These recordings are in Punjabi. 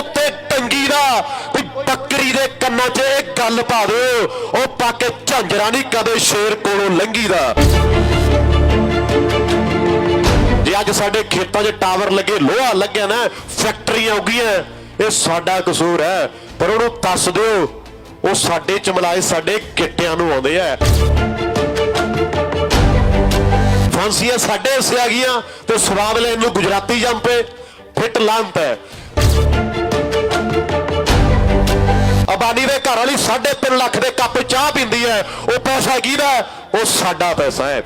ਉੱਤੇ ਟੰਗੀ ਦਾ ਕੋਈ ਬੱਕਰੀ ਦੇ ਕੰਨਾਂ 'ਚ ਇਹ ਗੱਲ ਪਾ ਦਿਓ ਉਹ ਪਾ ਕੇ ਝਾਂਜਰਾ ਨਹੀਂ ਕਦੇ ਸ਼ੇਰ ਕੋਲੋਂ ਲੰਗੀ ਦਾ ਜੇ ਅੱਜ ਸਾਡੇ ਖੇਤਾਂ 'ਚ ਟਾਵਰ ਲੱਗੇ, ਲੋਹਾ ਲੱਗਿਆ ਨਾ ਫੈਕਟਰੀਆਂ ਉੱਗੀਆਂ ਇਹ ਸਾਡਾ ਕਸੂਰ ਹੈ ਪਰ ਉਹਨੂੰ ਦੱਸ ਦਿਓ, ਉਹ ਸਾਡੇ ਚਮਲਾਏ ਸਾਡੇ ਗਿੱਟਿਆਂ ਨੂੰ ਆਉਂਦੇ ਆ ਫਾਂਸੀਆਂ ਸਾਡੇ ਹਿੱਸੇ ਆ ਗਈਆਂ, ਤੇ ਸਵਾਦ ਲੈਣ ਨੂੰ ਗੁਜਰਾਤੀ ਜੰਪੇ ਫਿੱਟ ਲਾਂਤ ਹੈ ਅਬਾਨੀ ਦੇ ਘਰ ਵਾਲੀ 3.5 ਲੱਖ ਦੇ ਕੱਪ ਚਾਹ ਪੀਂਦੀ ਹੈ। ਉਹ ਪੈਸਾ ਕਿਹਦਾ ਉਹ ਸਾਡਾ ਪੈਸਾ ਹੈ।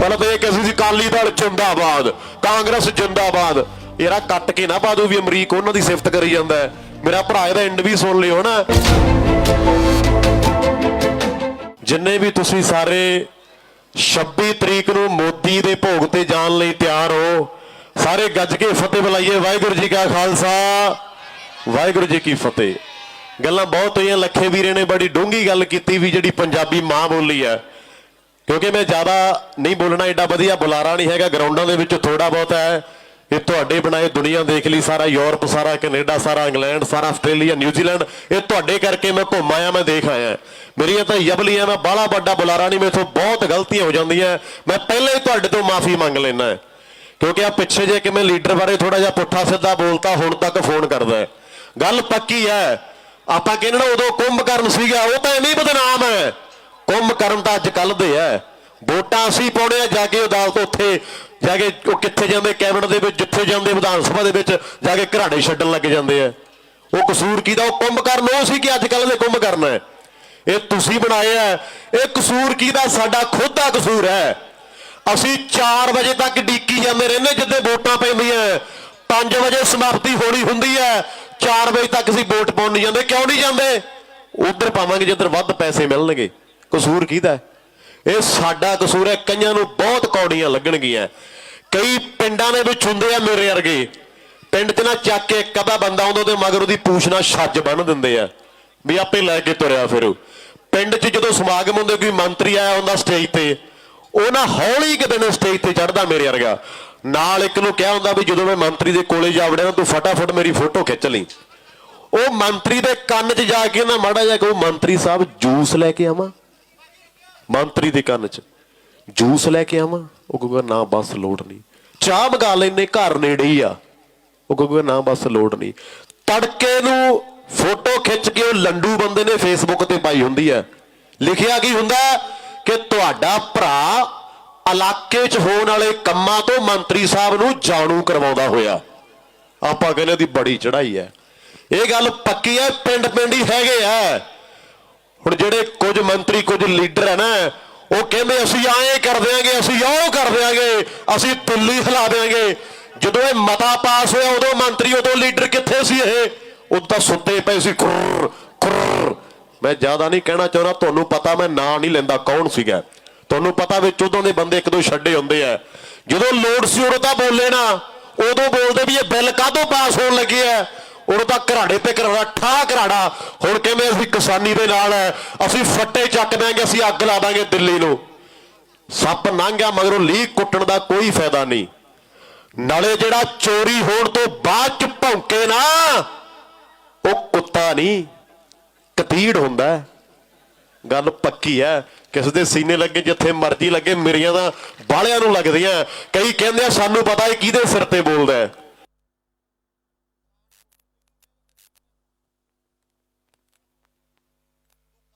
ਪਹਿਲਾਂ ਤਾਂ ਇਹ ਕਹਿੰਦੀ ਸੀ ਕਾਲੀ ਦਲ ਜਿੰਦਾਬਾਦ, ਕਾਂਗਰਸ ਜਿੰਦਾਬਾਦ। ਇਹਰਾ ਕੱਟ ਕੇ ਨਾ ਪਾ ਦੋ ਵੀ ਅਮਰੀਕ ਉਹਨਾਂ ਦੀ ਸਿਫਤ ਕਰੀ ਜਾਂਦਾ ਮੇਰਾ ਭਰਾ ਇਹਦਾ ਐਂਡ ਵੀ ਸੁਣ ਲਿਓ ਨਾ। ਜਿੰਨੇ ਵੀ ਤੁਸੀਂ ਸਾਰੇ 26 ਤਰੀਕ ਨੂੰ ਮੋਦੀ ਦੇ ਭੋਗ ਤੇ ਜਾਣ ਲਈ ਤਿਆਰ ਹੋ, ਸਾਰੇ ਗੱਜ ਕੇ ਫਤਿਹ ਬੁਲਾਈਏ। ਵਾਹਿਗੁਰੂ ਜੀ ਕਾ ਖਾਲਸਾ। ਵਾਹਿਗੁਰੂ ਜੀ ਕੀ ਫਤਿਹ। ਗੱਲਾਂ ਬਹੁਤ ਹੋਈਆਂ, ਲੱਖੇ ਵੀਰੇ ਨੇ ਬੜੀ ਡੂੰਗੀ ਗੱਲ ਕੀਤੀ ਵੀ ਜਿਹੜੀ ਪੰਜਾਬੀ ਮਾਂ ਬੋਲੀ ਹੈ ਕਿਉਂਕਿ ਮੈਂ ਜ਼ਿਆਦਾ ਨਹੀਂ ਬੋਲਣਾ ਐਡਾ ਵਧੀਆ ਬੁਲਾਰਾ ਨਹੀਂ ਹੈਗਾ, ਗਰਾਊਂਡਾਂ ਦੇ ਵਿੱਚ ਥੋੜਾ ਬਹੁਤ ਹੈ। ਇਹ ਤੁਹਾਡੇ ਬਣਾਏ ਦੁਨੀਆ ਦੇਖ ਲਈ, ਸਾਰਾ ਯੂਰਪ, ਸਾਰਾ ਕੈਨੇਡਾ, ਸਾਰਾ ਇੰਗਲੈਂਡ, ਸਾਰਾ ਆਸਟ੍ਰੇਲੀਆ ਨਿਊਜ਼ੀਲੈਂਡ ਇਹ ਤੁਹਾਡੇ ਕਰਕੇ ਮੈਂ ਘੁੰਮ ਆਇਆ, ਮੈਂ ਦੇਖ ਆਇਆ। ਮੇਰੀਆਂ ਤਾਂ ਯਬਲੀਆਂ, ਮੈਂ ਬਾਹਲਾ ਵੱਡਾ ਬੁਲਾਰਾ ਨਹੀਂ, ਮੇਥੋਂ ਬਹੁਤ ਗਲਤੀਆਂ ਹੋ ਜਾਂਦੀਆਂ। ਮੈਂ ਪਹਿਲਾਂ ਹੀ ਤੁਹਾਡੇ ਤੋਂ ਮਾਫੀ ਮੰਗ ਲੈਣਾ ਕਿਉਂਕਿ ਆ ਪਿੱਛੇ ਜੇ ਕਿ ਮੈਂ ਲੀਡਰ ਬਾਰੇ ਥੋੜਾ ਜਿਹਾ ਪੁੱਠਾ ਸਿੱਧਾ ਬੋਲਤਾ, ਹੁਣ ਤੱਕ ਫੋਨ ਕਰਦਾ। ਹੈ। ਗੱਲ ਪੱਕੀ ਹੈ। ਆਪਾਂ ਕਹਿੰਦੇ ਨਾ ਉਦੋਂ ਕੁੰਭਕਰਨ ਸੀਗਾ, ਉਹ ਤਾਂ ਐਵੇਂ ਬਦਨਾਮ ਹੈ। ਕੁੰਭਕਰਨ ਤਾਂ ਅੱਜ ਕੱਲ ਦੇ ਹੈ। ਵੋਟਾਂ ਅਸੀਂ ਪਾਉਣੇ ਆ, ਜਾ ਕੇ ਅਦਾਲਤ ਉੱਥੇ, ਜਾ ਕੇ ਉਹ ਕਿੱਥੇ ਜਾਂਦੇ, ਕੈਬਨਿਟ ਦੇ ਵਿੱਚ, ਜਿੱਥੇ ਜਾਂਦੇ, ਵਿਧਾਨ ਸਭਾ ਦੇ ਵਿੱਚ, ਜਾ ਕੇ ਘਰਾੜੇ ਛੱਡਣ ਲੱਗ ਜਾਂਦੇ ਆ। ਉਹ ਕਸੂਰ ਕਿਹਦਾ? ਉਹ ਕੁੰਭਕਰਨ ਉਹ ਸੀ ਕਿ ਅੱਜ ਕੱਲ ਦੇ ਕੁੰਭਕਰਨ ਹੈ। ਇਹ ਤੁਸੀਂ ਬਣਾਏ ਆ। ਇਹ ਕਸੂਰ ਕਿਹਦਾ? ਸਾਡਾ ਖੁਦ ਦਾ ਕਸੂਰ ਹੈ। ਅਸੀਂ 4 ਵਜੇ ਤੱਕ ਡੀਕੀ ਜਾਂਦੇ ਰਹਿੰਦੇ, ਜਿੱਦੇ ਵੋਟਾਂ ਪੈਂਦੀਆਂ। 5 ਵਜੇ ਸਮਾਪਤੀ ਹੋਣੀ ਹੁੰਦੀ ਹੈ। 4 ਵਜੇ ਤੱਕ ਅਸੀਂ ਵੋਟ ਪਾਉਣ ਨਹੀਂ ਜਾਂਦੇ। ਕਿਉਂ ਨਹੀਂ ਜਾਂਦੇ? ਉਧਰ ਪਾਵਾਂਗੇ ਜਿੱਧਰ ਵੱਧ ਪੈਸੇ ਮਿਲਣਗੇ। ਕਸੂਰ ਕਿਹਦਾ ਇਹ ਸਾਡਾ ਕਸੂਰ ਹੈ। ਕਈਆਂ ਨੂੰ ਬਹੁਤ ਕੌੜੀਆਂ ਲੱਗਣਗੀਆਂ। ਕਈ ਪਿੰਡਾਂ ਦੇ ਵਿੱਚ ਹੁੰਦੇ ਆ ਮੇਰੇ ਵਰਗੇ। ਪਿੰਡ 'ਚ ਨਾ ਚੱਕ ਕੇ ਇੱਕ ਅੱਧਾ ਬੰਦਾ ਆਉਂਦਾ, ਉਹਦੇ ਮਗਰ ਉਹਦੀ ਪੂਛ ਨਾਲ ਛੱਜ ਬੰਨ ਦਿੰਦੇ ਆ। ਵੀ ਆਪੇ ਲੈ ਕੇ ਤੁਰਿਆ ਫਿਰੂ। ਪਿੰਡ 'ਚ ਜਦੋਂ ਸਮਾਗਮ ਹੁੰਦੇ, ਕੋਈ ਮੰਤਰੀ ਆਇਆ ਹੁੰਦਾ ਸਟੇਜ ਤੇ। ਉਹ ਨਾ ਹੌਲੀ ਕਿਤੇ ਨੇ ਸਟੇਜ ਤੇ ਚੜਦਾ ਮੇਰੇ ਵਰਗਾ। ਨਾਲ ਇੱਕ ਨੂੰ ਕਿਹਾ ਹੁੰਦਾ ਵੀ ਜਦੋਂ ਮੈਂ ਮੰਤਰੀ ਦੇ ਕੋਲੇ ਜਾ ਵੜਿਆ ਤੂੰ ਫਟਾਫਟ ਮੇਰੀ ਫੋਟੋ ਖਿੱਚ ਲਈ। ਉਹ ਮੰਤਰੀ ਦੇ ਕੰਨ 'ਚ ਜਾ ਕੇ ਨਾ ਮਾੜਾ ਜਿਹਾ ਕਹੋ, ਮੰਤਰੀ ਸਾਹਿਬ, ਜੂਸ ਲੈ ਕੇ ਆਵਾਂ? ਮੰਤਰੀ ਦੇ ਕੰਨ 'ਚ, ਜੂਸ ਲੈ ਕੇ ਆਵਾਂ? ਉਹ ਕਹੂਗਾ, ਨਾ, ਬਸ, ਲੋੜ ਨਹੀਂ। ਚਾਹ ਮੰਗਾ ਲੈਨੇ, ਘਰ ਨੇੜੇ ਹੀ ਆ। ਉਹ ਕਹੂਗਾ, ਨਾ, ਬਸ, ਲੋੜ ਨਹੀਂ। ਤੜਕੇ ਨੂੰ ਫੋਟੋ ਖਿੱਚ ਕੇ ਉਹ ਲੰਡੂ ਬੰਦੇ ਨੇ ਫੇਸਬੁੱਕ ਤੇ ਪਾਈ ਹੁੰਦੀ ਹੈ। ਲਿਖਿਆ ਕੀ ਹੁੰਦਾ ਕਿ ਤੁਹਾਡਾ ਭਰਾ ਇਲਾਕੇ 'ਚ ਹੋਣ ਵਾਲੇ ਕੰਮਾਂ ਤੋਂ ਮੰਤਰੀ ਸਾਹਿਬ ਨੂੰ ਜਾਣੂ ਕਰਵਾਉਂਦਾ ਹੋਇਆ। ਆਪਾਂ ਕਹਿੰਦੇ ਦੀ ਬੜੀ ਚੜ੍ਹਾਈ ਹੈ। ਇਹ ਗੱਲ ਪੱਕੀ ਹੈ, ਪਿੰਡ ਪਿੰਡ ਹੀ ਹੈਗੇ ਆ। ਹੁਣ ਜਿਹੜੇ ਕੁਝ ਮੰਤਰੀ, ਕੁਝ ਲੀਡਰ ਹੈ ਨਾ, ਉਹ ਕਹਿੰਦੇ ਅਸੀਂ ਐਂ ਕਰ ਦਿਆਂਗੇ, ਅਸੀਂ ਉਹ ਕਰ ਦਿਆਂਗੇ, ਅਸੀਂ ਦਿੱਲੀ ਹਿਲਾ ਦਿਆਂਗੇ। ਜਦੋਂ ਇਹ ਮਤਾ ਪਾਸ ਹੋਇਆ, ਉਦੋਂ ਮੰਤਰੀ, ਉਦੋਂ ਲੀਡਰ ਕਿੱਥੇ ਸੀ ਇਹ? ਉਦੋਂ ਤਾਂ ਸੁੱਤੇ ਪਏ ਸੀ ਖੁਰ ਖੁਰ ਮੈਂ ਜ਼ਿਆਦਾ ਨਹੀਂ ਕਹਿਣਾ ਚਾਹੁੰਦਾ, ਤੁਹਾਨੂੰ ਪਤਾ ਮੈਂ ਨਾਂ ਨਹੀਂ ਲੈਂਦਾ ਕੌਣ ਸੀਗਾ। ਤੁਹਾਨੂੰ ਪਤਾ ਵਿੱਚ ਉਦੋਂ ਦੇ ਬੰਦੇ ਇੱਕ ਦੋ ਛੱਡੇ ਹੁੰਦੇ ਆ। ਜਦੋਂ ਲੋੜ ਸੀ ਉਦੋਂ ਤਾਂ ਬੋਲੇ ਨਾ, ਉਦੋਂ ਬੋਲਦੇ ਵੀ ਇਹ ਬਿੱਲ ਕਾਹਦੋਂ ਪਾਸ ਹੋਣ ਲੱਗੇ ਆ? ਉਦੋਂ ਤਾਂ ਘਰਾੜੇ ਤੇ ਘਰਾੜਾ ਠਾ ਘਰਾੜਾ। ਹੁਣ ਕਿਵੇਂ ਅਸੀਂ ਕਿਸਾਨੀ ਦੇ ਨਾਲ ਹੈ ਅਸੀਂ ਫੱਟੇ ਚੱਕ ਦਿਆਂਗੇ, ਅਸੀਂ ਅੱਗ ਲਾ ਦਾਂਗੇ ਦਿੱਲੀ ਨੂੰ। ਸੱਪ ਲੰਘਿਆ ਮਗਰੋਂ ਲੀਕ ਕੁੱਟਣ ਦਾ ਕੋਈ ਫਾਇਦਾ ਨਹੀਂ। ਨਾਲੇ ਜਿਹੜਾ ਚੋਰੀ ਹੋਣ ਤੋਂ ਬਾਅਦ ਚ ਭੌਂਕੇ ਨਾ, ਉਹ ਕੁੱਤਾ ਨਹੀਂ, ਕਤੀੜ ਹੁੰਦਾ। ਗੱਲ ਪੱਕੀ ਹੈ। ਕਿਸੇ ਦੇ ਸੀਨੇ ਲੱਗੇ, ਜਿੱਥੇ ਮਰਜ਼ੀ ਲੱਗੇ, ਮੇਰੀਆਂ ਤਾਂ ਬਾਲਿਆਂ ਨੂੰ ਲੱਗਦੀਆਂ। ਕਈ ਕਹਿੰਦੇ ਆ, ਸਾਨੂੰ ਪਤਾ ਹੈ ਕਿਹਦੇ ਸਿਰ ਤੇ ਬੋਲਦਾ ਹੈ?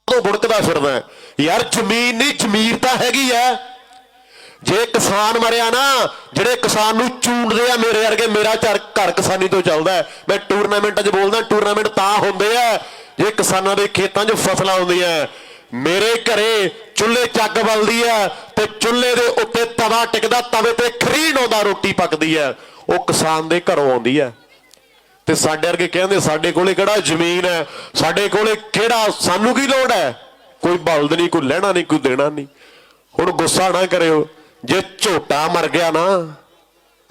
ਉਹ ਬੁੜਕਦਾ ਫਿਰਦਾ ਯਾਰ, ਜ਼ਮੀਨ ਨਹੀਂ, ਜ਼ਮੀਰ ਤਾਂ ਹੈਗੀ ਐ ਜੇ ਕਿਸਾਨ ਮਰਿਆ ਨਾ, ਜਿਹੜੇ ਕਿਸਾਨ ਨੂੰ ਚੂੰਡਦੇ ਆ ਮੇਰੇ ਵਰਗੇ, ਮੇਰਾ ਘਰ ਘਰ ਕਿਸਾਨੀ ਤੋਂ ਚੱਲਦਾ ਮੈਂ ਟੂਰਨਾਮੈਂਟਾਂ 'ਚ ਬੋਲਦਾ, ਟੂਰਨਾਮੈਂਟ ਤਾਂ ਹੁੰਦੇ ਆ, ਜੇ ਕਿਸਾਨਾਂ ਦੇ ਖੇਤਾਂ 'ਚ ਫਸਲਾਂ ਹੁੰਦੀਆਂ ਮੇਰੇ ਘਰੇ ਚੁੱਲ੍ਹੇ ਚੱਗ ਬਲਦੀ ਆ ਤੇ ਚੁੱਲ੍ਹੇ ਦੇ ਉੱਤੇ ਤਵਾ ਟਿਕਦਾ, ਤਵੇ ਤੇ ਖਰੀਨ ਆਉਂਦਾ ਰੋਟੀ ਪੱਕਦੀ ਆ ਉਹ ਕਿਸਾਨ ਦੇ ਘਰੋਂ ਆਉਂਦੀ ਆ ਤੇ ਸਾਡੇ ਵਰਗੇ ਕਹਿੰਦੇ, ਸਾਡੇ ਕੋਲੇ ਕਿਹੜਾ ਜ਼ਮੀਨ ਹੈ ਸਾਡੇ ਕੋਲੇ ਕਿਹੜਾ, ਸਾਨੂੰ ਕੀ ਲੋੜ ਹੈ ਕੋਈ ਬਲਦ ਨਹੀਂ, ਕੋਈ ਲੈਣਾ ਨਹੀਂ, ਕੋਈ ਦੇਣਾ ਨਹੀਂ। ਹੁਣ ਗੁੱਸਾ ਨਾ ਕਰਿਓ, ਜੇ ਝੋਟਾ ਮਰ ਗਿਆ ਨਾ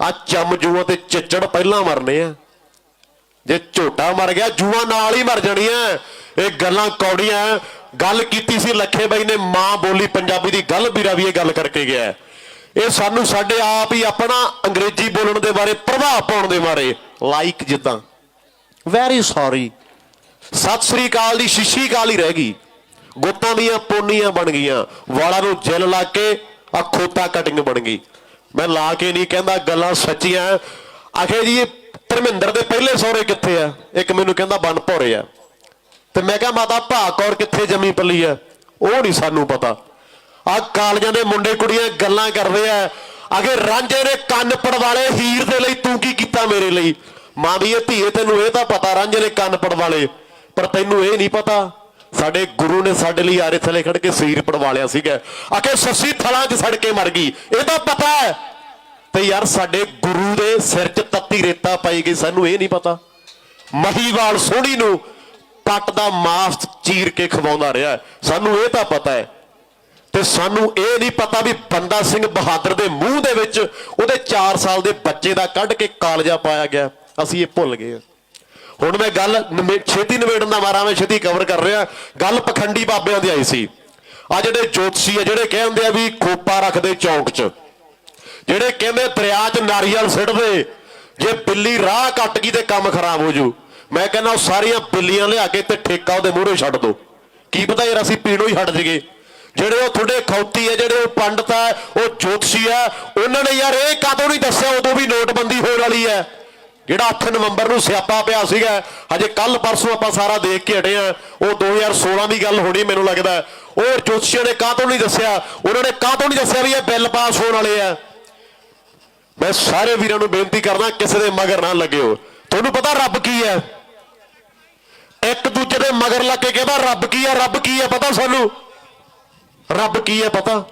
ਆ ਚਮ ਜੂਆਂ ਤੇ ਚਿੱਚੜ ਪਹਿਲਾਂ ਮਰਨੇ ਆ ਜੇ ਝੋਟਾ ਮਰ ਗਿਆ, ਜੂਆਂ ਨਾਲ ਹੀ ਮਰ ਜਾਣੀਆਂ। ਇਹ ਗੱਲਾਂ ਕੌੜੀਆਂ ਗੱਲ ਕੀਤੀ ਸੀ ਲੱਖੇ ਬਾਈ ਨੇ, ਮਾਂ ਬੋਲੀ ਪੰਜਾਬੀ ਦੀ, ਗੱਲ ਵੀਰਾ ਵੀ ਇਹ ਗੱਲ ਕਰਕੇ ਗਿਆ ਇਹ ਸਾਨੂੰ ਸਾਡੇ ਆਪ ਹੀ ਆਪਣਾ ਅੰਗਰੇਜ਼ੀ ਬੋਲਣ ਦੇ ਬਾਰੇ, ਪ੍ਰਭਾਵ ਪਾਉਣ ਦੇ ਬਾਰੇ ਲਾਈਕ ਜਿੱਦਾਂ। ਵੈਰੀ ਸੌਰੀ ਸਤਿ ਸ੍ਰੀ ਅਕਾਲ ਦੀ ਸ਼ੀਸ਼ੀ ਕਾਲ ਹੀ ਰਹਿ ਗਈ। ਗੁੱਤਾਂ ਦੀਆਂ ਪੋਨੀਆਂ ਬਣ ਗਈਆਂ। ਵਾਲਾਂ ਨੂੰ ਜਿਲ ਲਾ ਕੇ ਅਖੋਤਾ ਕਟਿੰਗ ਬਣ ਗਈ। ਮੈਂ ਲਾ ਕੇ ਨਹੀਂ ਕਹਿੰਦਾ ਗੱਲਾਂ ਸੱਚੀਆਂ। ਆਖੇ ਜੀ, ਧਰਮਿੰਦਰ ਦੇ ਪਹਿਲੇ ਸਹੁਰੇ ਕਿੱਥੇ ਆ? ਇੱਕ ਮੈਨੂੰ ਕਹਿੰਦਾ ਬਨ ਭੋਰੇ ਆ। ਤੇ ਮੈਂ ਕਿਹਾ, ਮਾਤਾ ਭਾ ਕੌਰ ਕਿੱਥੇ ਜੰਮੀ ਪੱਲੀ ਆ ਉਹ ਨਹੀਂ ਸਾਨੂੰ ਪਤਾ। ਆ ਕਾਲਜਾਂ ਦੇ ਮੁੰਡੇ ਕੁੜੀਆਂ ਗੱਲਾਂ ਕਰਦੇ ਆ ਅਗੇ ਰਾਂਝੇ ਨੇ ਕੰਨ ਪੜਵਾਲੇ ਹੀਰ ਦੇ ਲਈ ਤੂੰ ਕੀ ਕੀਤਾ ਮੇਰੇ ਲਈ? ਮਾਂ ਦੀ ਇਹ, ਧੀਏ, ਤੈਨੂੰ ਇਹ ਤਾਂ ਪਤਾ, ਰਾਂਝੇ ਨੇ ਕੰਨ ਪੜਵਾਲੇ। ਪਰ ਤੈਨੂੰ ਇਹ ਨਹੀਂ ਪਤਾ, ਸਾਡੇ ਗੁਰੂ ਨੇ ਸਾਡੇ ਲਈ ਆਰੇ ਥਲੇ ਖੜ ਕੇ ਸੀਰ ਪੜਵਾਲਿਆ ਸੀਗਾ। ਆਖੇ ਸੱਸੀ ਥਲਾਂ 'ਚ ਸੜ ਕੇ ਮਰ ਗਈ। ਇਹ ਤਾਂ ਪਤਾ ਹੈ ਤੇ ਯਾਰ, ਸਾਡੇ ਗੁਰੂ ਦੇ ਸਿਰ 'ਚ ਤੱਤੀ ਰੇਤਾ ਪਾਈ ਗਈ, ਸਾਨੂੰ ਇਹ ਨਹੀਂ ਪਤਾ। ਮਹੀਵਾਲ ਸੋਹਣੀ ਨੂੰ ਪੱਟ ਦਾ ਮਾਸ ਚੀਰ ਕੇ ਖਵਾਉਂਦਾ ਰਿਹਾ ਸਾਨੂੰ ਇਹ ਤਾਂ ਪਤਾ ਹੈ ਤੇ ਸਾਨੂੰ ਇਹ ਨਹੀਂ ਪਤਾ ਵੀ ਬੰਦਾ ਸਿੰਘ ਬਹਾਦਰ ਦੇ ਮੂੰਹ ਦੇ ਵਿੱਚ ਉਹਦੇ 4 ਸਾਲ ਦੇ ਬੱਚੇ ਦਾ ਕੱਢ ਕੇ ਕਾਲਜਾ ਪਾਇਆ ਗਿਆ। ਅਸੀਂ ਇਹ ਭੁੱਲ ਗਏ ਹਾਂ। ਹੁਣ ਮੈਂ ਗੱਲ ਨਿਮੇ- ਛੇਤੀ ਨਿਬੇੜਨ ਦਾ ਮਾਰਾ ਮੈਂ ਛੇਤੀ ਕਵਰ ਕਰ ਰਿਹਾ। ਗੱਲ ਪਖੰਡੀ ਬਾਬਿਆਂ ਦੀ ਆਈ ਸੀ। ਆ ਜਿਹੜੇ ਜੋਤਸ਼ੀ ਆ, ਜਿਹੜੇ ਕਹਿੰਦੇ ਆ ਵੀ ਖੋਪਾ ਰੱਖਦੇ ਚੌਂਕ 'ਚ, ਜਿਹੜੇ ਕਹਿੰਦੇ ਦਰਿਆ 'ਚ ਨਾਰੀਅਲ ਸਿੱਟਦੇ, ਜੇ ਬਿੱਲੀ ਰਾਹ ਕੱਟ ਗਈ ਤੇ ਕੰਮ ਖਰਾਬ ਹੋ ਜੂ। ਮੈਂ ਕਹਿੰਦਾ ਉਹ ਸਾਰੀਆਂ ਬਿੱਲੀਆਂ ਲਿਆ ਕੇ ਤੇ ਠੇਕਾ ਉਹਦੇ ਮੂਹਰੇ ਛੱਡ ਦੋ। ਕੀ ਪਤਾ ਯਾਰ ਅਸੀਂ ਪੀਣੋਂ ਹੀ ਛੱਡ ਜਗੇ ਜਿਹੜੇ ਉਹ ਤੁਹਾਡੇ ਖੌਤੀ ਹੈ, ਜਿਹੜੇ ਉਹ ਪੰਡਤ ਹੈ, ਉਹ ਜੋਤਸ਼ੀ ਹੈ, ਉਹਨਾਂ ਨੇ ਯਾਰ ਇਹ ਕਦੋਂ ਨਹੀਂ ਦੱਸਿਆ ਉਦੋਂ ਵੀ ਨੋਟਬੰਦੀ ਹੋਣ ਵਾਲੀ ਹੈ? ਜਿਹੜਾ 8 ਨਵੰਬਰ ਨੂੰ ਸਿਆਪਾ ਪਿਆ ਸੀਗਾ, ਹਜੇ ਕੱਲ ਪਰਸੋਂ ਆਪਾਂ ਸਾਰਾ ਦੇਖ ਕੇ ਹਟੇ ਆ ਉਹ 2016 ਦੀ ਗੱਲ ਹੋਣੀ ਮੈਨੂੰ ਲੱਗਦਾ। ਉਹ ਜੋਤਸ਼ੀਆਂ ਨੇ ਕਾਹਤੋਂ ਨਹੀਂ ਦੱਸਿਆ? ਉਹਨਾਂ ਨੇ ਕਾਹਤੋਂ ਨਹੀਂ ਦੱਸਿਆ ਵੀ ਇਹ ਬਿੱਲ ਪਾਸ ਹੋਣ ਵਾਲੇ ਆ? ਮੈਂ ਸਾਰੇ ਵੀਰਾਂ ਨੂੰ ਬੇਨਤੀ ਕਰਦਾ, ਕਿਸੇ ਦੇ ਮਗਰ ਨਾ ਲੱਗਿਓ ਤੁਹਾਨੂੰ ਪਤਾ ਰੱਬ ਕੀ ਹੈ? ਇੱਕ ਦੂਜੇ ਦੇ ਮਗਰ ਲੱਗ ਕੇ ਕਹਿੰਦਾ ਰੱਬ ਕੀ ਹੈ ਰੱਬ ਕੀ ਹੈ ਪਤਾ ਸਾਨੂੰ? ਰੱਬ ਕੀ ਹੈ ਪਤਾ?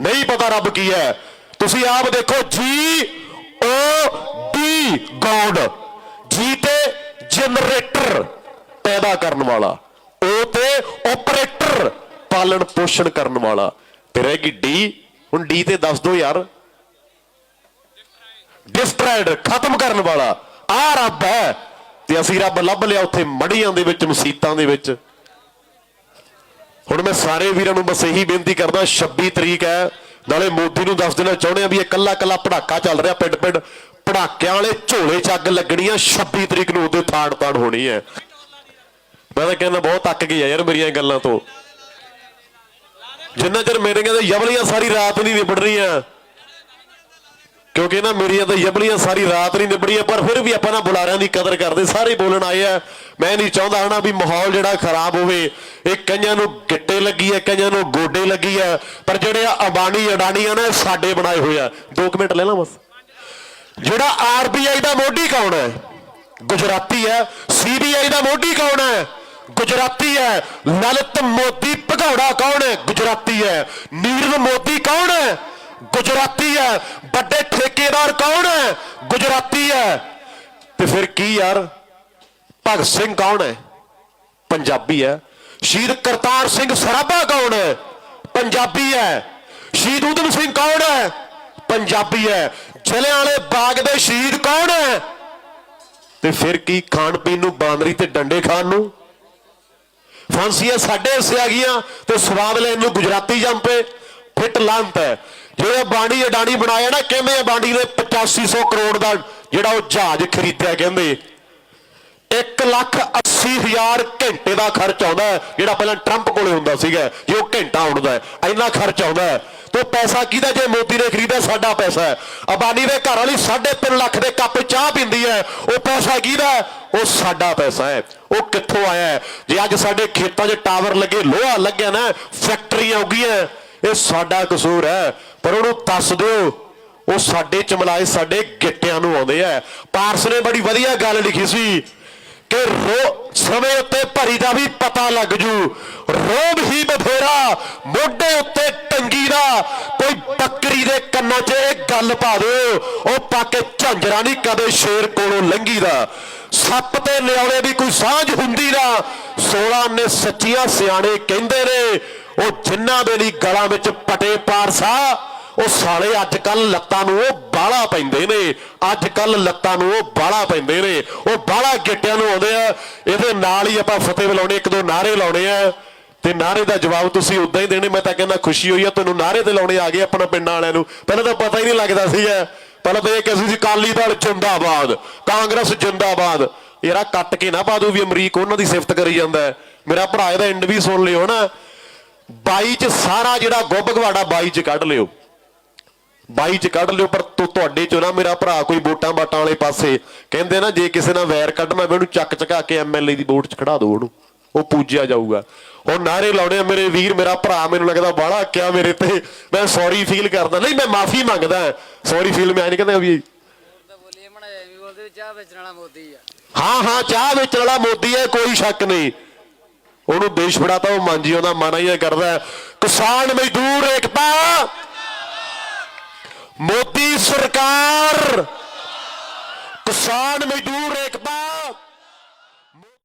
ਨਹੀਂ ਪਤਾ ਰੱਬ ਕੀ ਹੈ ਤੁਸੀਂ ਆਪ ਦੇਖੋ ਜੀ ਓ ਡੀ ਗੋਡ ਜੀ ਤੇ ਜਨਰੇਟਰ ਪੈਦਾ ਕਰਨ ਵਾਲਾ ਓ ਤੇ ਆਪਰੇਟਰ ਪਾਲਣ ਪੋਸ਼ਣ ਕਰਨ ਵਾਲਾ। ਤੇ ਰਹਿ ਗਈ ਡੀ ਹੁਣ ਡੀ ਤੇ ਦੱਸ ਦਿਓ ਯਾਰ। ਡਿਸਟਰਾਇਡ ਖਤਮ ਕਰਨ ਵਾਲਾ। ਆ ਰੱਬ ਹੈ। ਤੇ ਅਸੀਂ ਰੱਬ ਲੱਭ ਲਿਆ ਉੱਥੇ ਮੜੀਆਂ ਦੇ ਵਿੱਚ, ਮਸੀਤਾਂ ਦੇ ਵਿੱਚ। ਹੁਣ ਮੈਂ ਸਾਰੇ ਵੀਰਾਂ ਨੂੰ ਬਸ ਇਹੀ ਬੇਨਤੀ ਕਰਦਾ 26 ਤਰੀਕ ਹੈ, ਨਾਲੇ ਮੋਦੀ ਨੂੰ ਦੱਸ ਦੇਣਾ ਚਾਹੁੰਦੇ ਆ ਵੀ ਇਹ ਕੱਲਾ ਕੱਲਾ ਪੜਾਕਾ ਚੱਲ ਰਿਹਾ ਪਿੰਡ ਪਿੰਡ। ਪੜਾਕਿਆਂ ਵਾਲੇ ਝੋਲੇ ਚ ਅੱਗ ਲੱਗਣੀ ਆ 26 ਤਰੀਕ ਨੂੰ ਉਹਦੇ ਥਾੜ ਤਾੜ ਹੋਣੀ ਹੈ। ਮੈਂ ਤਾਂ ਕਹਿੰਦਾ ਬਹੁਤ ਅੱਕ ਗਿਆ ਯਾਰ ਮੇਰੀਆਂ ਗੱਲਾਂ ਤੋਂ। ਜਿੰਨਾ ਚਿਰ ਮੇਰੀਆਂ ਤਾਂ ਯਬਲੀਆਂ ਸਾਰੀ ਰਾਤ ਨਹੀਂ ਨਿਬੜ ਰਹੀਆਂ ਕਿਉਂਕਿ ਨਾ ਮੇਰੀਆਂ ਤਾਂ ਯਬਲੀਆਂ ਸਾਰੀ ਰਾਤ ਨਹੀਂ ਨਿਬੜੀਆਂ ਪਰ ਫਿਰ ਵੀ ਆਪਾਂ ਨਾ ਬੁਲਾਰਿਆਂ ਦੀ ਕਦਰ ਕਰਦੇ, ਸਾਰੇ ਬੋਲਣ ਆਏ ਆ। ਮੈਂ ਨਹੀਂ ਚਾਹੁੰਦਾ ਹਨਾ ਵੀ ਮਾਹੌਲ ਜਿਹੜਾ ਖਰਾਬ ਹੋਵੇ, ਇਹ ਕਈਆਂ ਨੂੰ ਗਿੱਟੇ ਲੱਗੀ ਹੈ ਕਈਆਂ ਨੂੰ ਗੋਡੇ ਲੱਗੀ ਹੈ ਪਰ ਜਿਹੜੇ ਆ ਅਬਾਨੀ ਅਡਾਨੀ ਆ ਨਾ ਸਾਡੇ ਬਣਾਏ ਹੋਏ ਆ। 2 ਮਿੰਟ ਲੈ ਲਾਂ ਬਸ। ਜਿਹੜਾ ਆਰਬੀਆਈ ਦਾ ਮੋਢੀ ਕੌਣ ਹੈ? ਗੁਜਰਾਤੀ ਹੈ। ਸੀਬੀਆਈ ਦਾ ਮੋਢੀ ਕੌਣ ਹੈ? ਗੁਜਰਾਤੀ ਹੈ। ਲਲਿਤ ਮੋਦੀ ਭਗੌੜਾ ਕੌਣ ਹੈ? ਗੁਜਰਾਤੀ ਹੈ। ਨੀਰਵ ਮੋਦੀ ਕੌਣ ਹੈ? ਗੁਜਰਾਤੀ ਹੈ। ਵੱਡੇ ਠੇਕੇਦਾਰ ਕੌਣ ਹੈ? ਗੁਜਰਾਤੀ ਹੈ। ਤੇ ਫਿਰ ਕੀ ਯਾਰ? ਭਗਤ ਸਿੰਘ ਕੌਣ ਹੈ? ਪੰਜਾਬੀ ਹੈ। ਸ਼ਹੀਦ ਕਰਤਾਰ ਸਿੰਘ ਸਰਾਭਾ ਕੌਣ ਹੈ? ਪੰਜਾਬੀ ਹੈ। ਸ਼ਹੀਦ ਊਧਮ ਸਿੰਘ ਕੌਣ ਹੈ? ਪੰਜਾਬੀ ਹੈ। ਜਲਿਆਂ ਵਾਲੇ ਬਾਗ ਦੇ ਸ਼ਹੀਦ ਕੌਣ ਹੈ? ਤੇ ਫਿਰ ਕੀ ਖਾਣ ਪੀਣ ਨੂੰ ਬਾਂਦਰੀ ਤੇ ਡੰਡੇ ਖਾਣ ਨੂੰ? ਫਾਂਸੀਆਂ ਸਾਡੇ ਹਿੱਸੇ ਆ ਗਈਆਂ ਤੇ ਸਵਾਦ ਲੈਣ ਨੂੰ ਗੁਜਰਾਤੀ ਜੰਪੇ ਫਿੱਟ ਲੰਤ ਹੈ। ਜਿਹੜੇ ਬਾਣੀ ਅਡਾਨੀ ਬਣਾਇਆ ਨਾ ਕਹਿੰਦੇ ਆ ਬਾਣੀ ਨੇ 8500 ਕਰੋੜ ਦਾ ਜਿਹੜਾ ਉਹ ਜਹਾਜ਼ ਖਰੀਦਿਆ, ਕਹਿੰਦੇ। 1 ਲੱਖ 80 ਹਜ਼ਾਰ ਘੰਟੇ ਦਾ ਖਰਚ ਆਉਂਦਾ ਜਿਹੜਾ ਪਹਿਲਾਂ ਟਰੰਪ ਕੋਲੇ ਹੁੰਦਾ ਸੀਗਾ, ਜੇ ਉਹ ਘੰਟਾ ਉੜਦਾ ਇੰਨਾ ਖਰਚ ਆਉਂਦਾ ਹੈ। ਉਹ ਪੈਸਾ ਕਿਹਦਾ, ਜੇ ਮੋਦੀ ਨੇ ਖਰੀਦਿਆ, ਸਾਡਾ ਪੈਸਾ ਹੈ। ਅਬਾਨੀ ਦੇ ਘਰ ਵਾਲੀ 3.5 ਲੱਖ ਦੇ ਕੱਪ ਚਾਹ ਪੀਂਦੀ ਹੈ, ਉਹ ਪੈਸਾ ਕਿਹਦਾ ਉਹ ਸਾਡਾ ਪੈਸਾ ਹੈ। ਉਹ ਕਿੱਥੋਂ ਆਇਆ ਹੈ? ਜੇ ਅੱਜ ਸਾਡੇ ਖੇਤਾਂ 'ਚ ਟਾਵਰ ਲੱਗੇ, ਲੋਹਾ ਲੱਗਿਆ ਨਾ, ਫੈਕਟਰੀਆਂ ਉੱਗੀਆਂ, ਇਹ ਸਾਡਾ ਕਸੂਰ ਹੈ। ਪਰ ਉਹਨੂੰ ਦੱਸ ਦਿਓ, ਉਹ ਸਾਡੇ ਚਮਲਾਏ ਸਾਡੇ ਗਿੱਟਿਆਂ ਨੂੰ ਆਉਂਦੇ ਆ। ਪਾਰਸ ਨੇ ਬੜੀ ਵਧੀਆ ਗੱਲ ਲਿਖੀ ਸੀ ਕਿ ਰੋ, ਸਮੇਂ ਉੱਤੇ ਭਰੀ ਦਾ ਵੀ ਪਤਾ ਲੱਗ ਜੂ। ਰੋਬ ਹੀ ਬਥੇਰਾ, ਮੋਢੇ ਉੱਤੇ ਟੰਗੀ ਦਾ। ਕੋਈ ਬੱਕਰੀ ਦੇ ਕੰਨਾਂ 'ਚ ਇਹ ਗੱਲ ਪਾ ਦਿਓ, ਉਹ ਪਾ ਕੇ ਝਾਂਜਰਾ ਨਹੀਂ ਕਦੇ ਸ਼ੇਰ ਕੋਲੋਂ ਲੰਗੀ ਦਾ। ਸੱਪ ਤੇ ਨਿਆਲੇ ਦੀ ਕੋਈ ਸਾਂਝ ਹੁੰਦੀ ਨਾ। 16 ਨੇ ਸੱਚੀਆਂ ਸਿਆਣੇ ਕਹਿੰਦੇ ਨੇ, ਉਹ ਜਿਨ੍ਹਾਂ ਦੇ ਲਈ ਗਲਾਂ ਵਿੱਚ ਪਟੇ ਪਾਰਸਾ ਉਹ ਸਾਲੇ ਅੱਜ ਕੱਲ ਲੱਤਾਂ ਨੂੰ ਉਹ ਬਾਲਾ ਪੈਂਦੇ ਨੇ। ਅੱਜ ਕੱਲ ਲੱਤਾਂ ਨੂੰ ਉਹ ਬਾਲਾ ਪੈਂਦੇ ਨੇ। ਉਹ ਬਾਲਾ ਗਿੱਟਿਆਂ ਨੂੰ ਆਉਂਦੇ ਆ। ਇਹਦੇ ਨਾਲ ਹੀ ਆਪਾਂ ਫਤਿਹ ਬੁਲਾਉਣੇ ਇੱਕ ਦੋ ਨਾਰੇ ਲਾਉਣੇ ਆ। ਤੇ ਨਾਰੇ ਦਾ ਜਵਾਬ ਤੁਸੀਂ ਉਦਾਂ ਹੀ ਦੇਣੇ, ਮੈਂ ਤਾਂ ਕਹਿੰਦਾ ਖੁਸ਼ੀ ਹੋਈ ਆ, ਤੁਹਾਨੂੰ ਨਾਰੇ ਤੇ ਲਾਉਣੇ ਆ ਗਏ ਆਪਣਾ ਪਿੰਡਾਂ ਵਾਲਿਆਂ ਨੂੰ। ਪਹਿਲਾਂ ਤਾਂ ਪਤਾ ਹੀ ਨਹੀਂ ਲੱਗਦਾ ਸੀਗਾ ਪਹਿਲਾਂ ਤਾਂ ਇਹ ਕਹਿੰਦੇ ਸੀ ਕਾਲੀ ਦਲ ਜਿੰਦਾਬਾਦ, ਕਾਂਗਰਸ ਜਿੰਦਾਬਾਦ। ਯਾਰਾ ਕੱਟ ਕੇ ਨਾ ਪਾ ਦੂ ਵੀ ਅਮਰੀਕ ਉਹਨਾਂ ਦੀ ਸਿਫਤ ਕਰੀ ਜਾਂਦਾ ਹੈ। ਮੇਰਾ ਭਰਾ ਇਹਦਾ ਐਂਡ ਵੀ ਸੁਣ ਲਿਓ ਨਾ ਬਾਈ ਚ ਸਾਰਾ ਜਿਹੜਾ ਗੁੱਬ ਗਵਾੜਾ ਬਾਈ ਚ ਕੱਢ ਲਿਓ। 22 ਚ ਕੱਢ ਲਿਓ, ਪਰ ਤੁ- ਤੁਹਾਡੇ ਚੋਂ ਨਾ ਮੇਰਾ ਭਰਾ ਕੋਈ ਵੋਟਾਂ ਬਾਟਾਂ ਵਾਲੇ ਪਾਸੇ ਕਹਿੰਦੇ ਨਾ, ਜੇ ਕਿਸੇ ਨਾਲ ਵੈਰ ਕੱਢਣਾ ਮੈਂ ਚੱਕ ਚਕਾ ਕੇ ਐਮਐਲਏ ਦੀ ਵੋਟ ਚ ਖੜਾ ਦੋ ਉਹਨੂੰ। ਉਹ ਪੂਜਿਆ ਜਾਊਗਾ। ਹੁਣ ਨਾਰੇ ਲਾਉਣੇ ਆ ਮੇਰੇ ਵੀਰ, ਮੇਰਾ ਭਰਾ ਮੈਨੂੰ ਲੱਗਦਾ ਬਾਹਲਾ ਕਿਆ ਮੇਰੇ ਤੇ। ਮੈਂ ਸੌਰੀ ਫੀਲ ਕਰਦਾ। ਨਹੀਂ, ਮੈਂ ਮਾਫੀ ਮੰਗਦਾ। ਸੌਰੀ ਫੀਲ ਮੈਂ ਨਹੀਂ ਕਹਿੰਦਾ ਵੀ ਚਾਹ ਵੇਚਣ ਵਾਲਾ ਮੋਦੀ ਆ ਹਾਂ ਹਾਂ, ਚਾਹ ਵੇਚਣ ਵਾਲਾ ਮੋਦੀ ਹੈ, ਕੋਈ ਸ਼ੱਕ ਨਹੀਂ। ਉਹਨੂੰ ਦੇਸ਼ ਫੜਾਤਾ, ਉਹ ਮਾਂਜੀ, ਉਹਦਾ ਮਨ ਹੀ ਕਰਦਾ ਕਿਸਾਨ ਮਜ਼ਦੂਰ ਏਕਤਾ! ਮੋਦੀ ਸਰਕਾਰ ਕਿਸਾਨ ਮਜ਼ਦੂਰ ਏਕਤਾ